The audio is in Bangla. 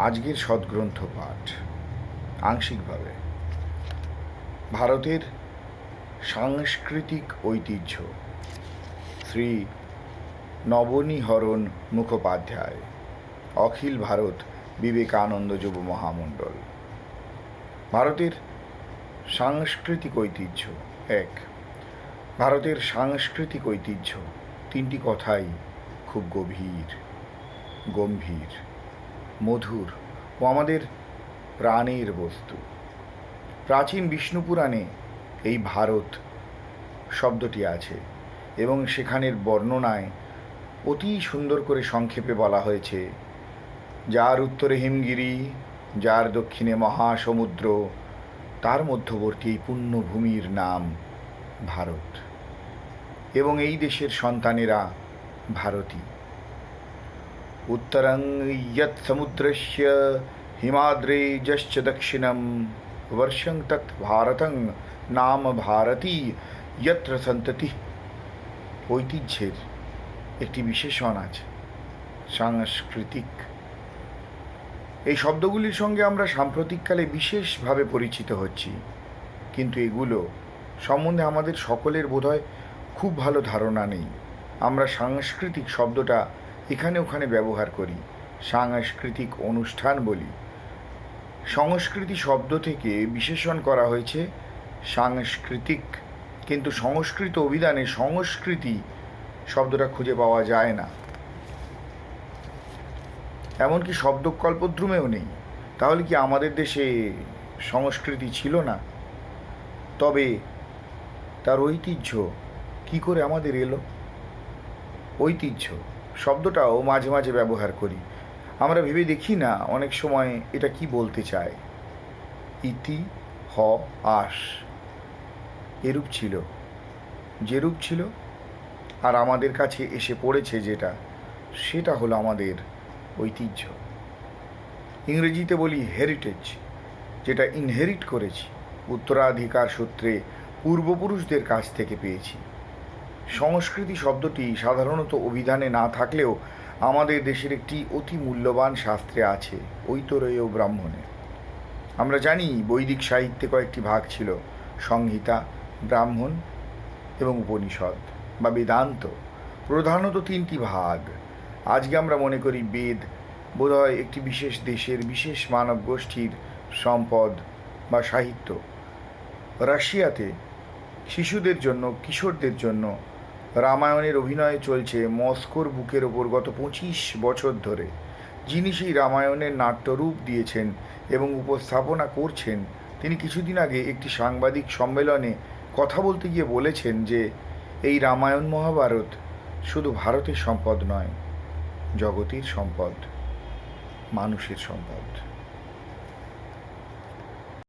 আজকের সদ্গ্রন্থ পাঠ। আংশিকভাবে। ভারতের সাংস্কৃতিক ঐতিহ্য। শ্রী নবনীহরণ মুখোপাধ্যায়, অখিল ভারত বিবেকানন্দ যুব মহামণ্ডল। ভারতের সাংস্কৃতিক ঐতিহ্য। এক, ভারতের সাংস্কৃতিক ঐতিহ্য। তিনটি কথাই খুব গভীর, গম্ভীর। মধুর ও আমাদের প্রাণের বস্তু। প্রাচীন বিষ্ণু পুরাণে এই ভারত শব্দটি আছে এবং সেখানের বর্ণনায় অতি সুন্দর করে সংক্ষেপে বলা হয়েছে, যার উত্তরে হিমগিরি, যার দক্ষিণে মহাসমুদ্র, তার মধ্যবর্তী এই পুণ্যভূমির নাম ভারত। এবং এই দেশের সন্তানেরা ভারতী উত্তরং ইয়ৎ সমুদ্রস্য হিমাদ্রে যশ্চ দক্ষিণম বর্ষং তৎ ভারতং নাম ভারতী যত্র সন্ততি ঐতিহ্যের একটি বিশেষণ আছে। সাংস্কৃতিক এই শব্দগুলির সঙ্গে আমরা সাম্প্রতিককালে বিশেষভাবে পরিচিত হচ্ছি। কিন্তু এগুলো সম্বন্ধে আমাদের সকলের বোধহয় খুব ভালো ধারণা নেই। আমরা সাংস্কৃতিক শব্দটা এখানে ওখানে ব্যবহার করি, সাংস্কৃতিক অনুষ্ঠান বলি। সংস্কৃতি শব্দ থেকে বিশেষণ করা হয়েছে সাংস্কৃতিক, কিন্তু সংস্কৃত অভিধানে সংস্কৃতি শব্দটা খুঁজে পাওয়া যায় না। এমনকি শব্দকল্পদ্রুমেও নেই। তাহলে কি আমাদের দেশে সংস্কৃতি ছিল না? তবে তার ঐতিহ্য কি করে আমাদের এলো? ঐতিহ্য শব্দটাও মাঝে মাঝে ব্যবহার করি। আমরা ভেবে দেখি না অনেক সময় এটা কি বলতে চায়। ইতি, হ, আস এরূপ ছিল। যেরূপ ছিল, আর আমাদের কাছে এসে পড়েছে যেটা, সেটা হলো আমাদের ঐতিহ্য। ইংরেজিতে বলি হেরিটেজ যেটা ইনহেরিট করেছি। উত্তরাধিকার সূত্রে পূর্বপুরুষদের কাছ থেকে পেয়েছি। সংস্কৃতি শব্দটি সাধারণত অভিধানে না থাকলেও আমাদের দেশের একটি অতি মূল্যবান শাস্ত্রে আছে, ঐতরেয় ব্রাহ্মণে আমরা জানি বৈদিক সাহিত্যে কয়েকটি ভাগ ছিল, সংহিতা, ব্রাহ্মণ এবং উপনিষদ বা বেদান্ত। প্রধানত তিনটি ভাগ। আজকে আমরা মনে করি বেদ বোধহয় একটি বিশেষ দেশের বিশেষ মানব গোষ্ঠীর সম্পদ বা সাহিত্য। রাশিয়াতে শিশুদের জন্য, কিশোরদের জন্য রামায়ণের অভিনয় চলছে মস্কোর বুকের ওপর গত পঁচিশ বছর ধরে। যিনি সেই রামায়ণের নাট্যরূপ দিয়েছেন এবং উপস্থাপনা করছেন, তিনি কিছুদিন আগে একটি সাংবাদিক সম্মেলনে কথা বলতে গিয়ে বলেছেন যে, এই রামায়ণ মহাভারত শুধু ভারতের সম্পদ নয়, জগতের সম্পদ, মানুষের সম্পদ।